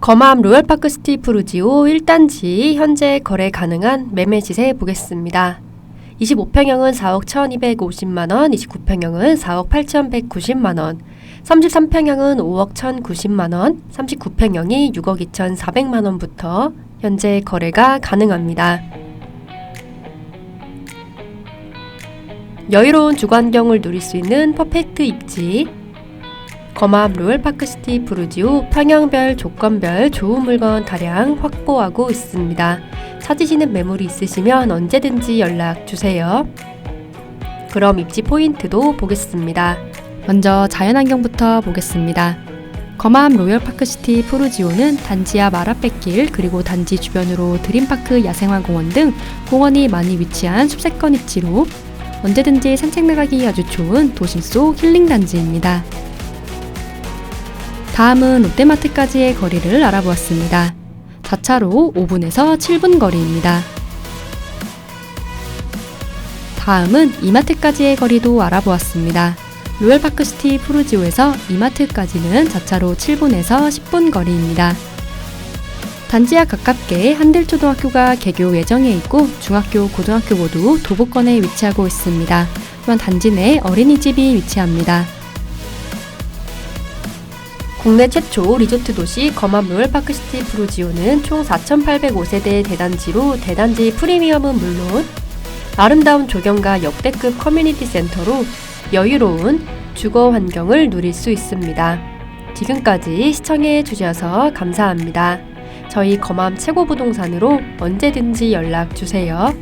거맘 로열파크 시티 프루지오 1단지 현재 거래 가능한 매매 시세 보겠습니다. 25평형은 4억 1250만원, 29평형은 4억 8190만원, 33평형은 5억 1090만원, 39평형이 6억 2400만원부터 현재 거래가 가능합니다. 여유로운 주거환경을 누릴 수 있는 퍼펙트 입지 거맘 로열파크시티 브루지오 평형별 조건별 좋은 물건 다량 확보하고 있습니다. 찾으시는 매물이 있으시면 언제든지 연락 주세요. 그럼 입지 포인트도 보겠습니다. 먼저 자연환경부터 보겠습니다. 거맘 로열파크시티 푸르지오는 단지 앞 아라뱃길 그리고 단지 주변으로 드림파크 야생화공원 등 공원이 많이 위치한 숲세권 입지로 언제든지 산책 나가기 아주 좋은 도심 속 힐링 단지입니다. 다음은 롯데마트까지의 거리를 알아보았습니다. 자차로 5분에서 7분 거리입니다. 다음은 이마트까지의 거리도 알아보았습니다. 로열파크시티 푸르지오에서 이마트까지는 자차로 7분에서 10분 거리입니다. 단지 앞 가깝게 한들초등학교가 개교 예정에 있고 중학교, 고등학교 모두 도보권에 위치하고 있습니다. 또한 단지 내 어린이집이 위치합니다. 국내 최초 리조트 도시 거맘 로열파크시티 프루지오는 총 4,805세대 대단지로 대단지 프리미엄은 물론 아름다운 조경과 역대급 커뮤니티 센터로 여유로운 주거 환경을 누릴 수 있습니다. 지금까지 시청해 주셔서 감사합니다. 저희 거맘 최고 부동산으로 언제든지 연락 주세요.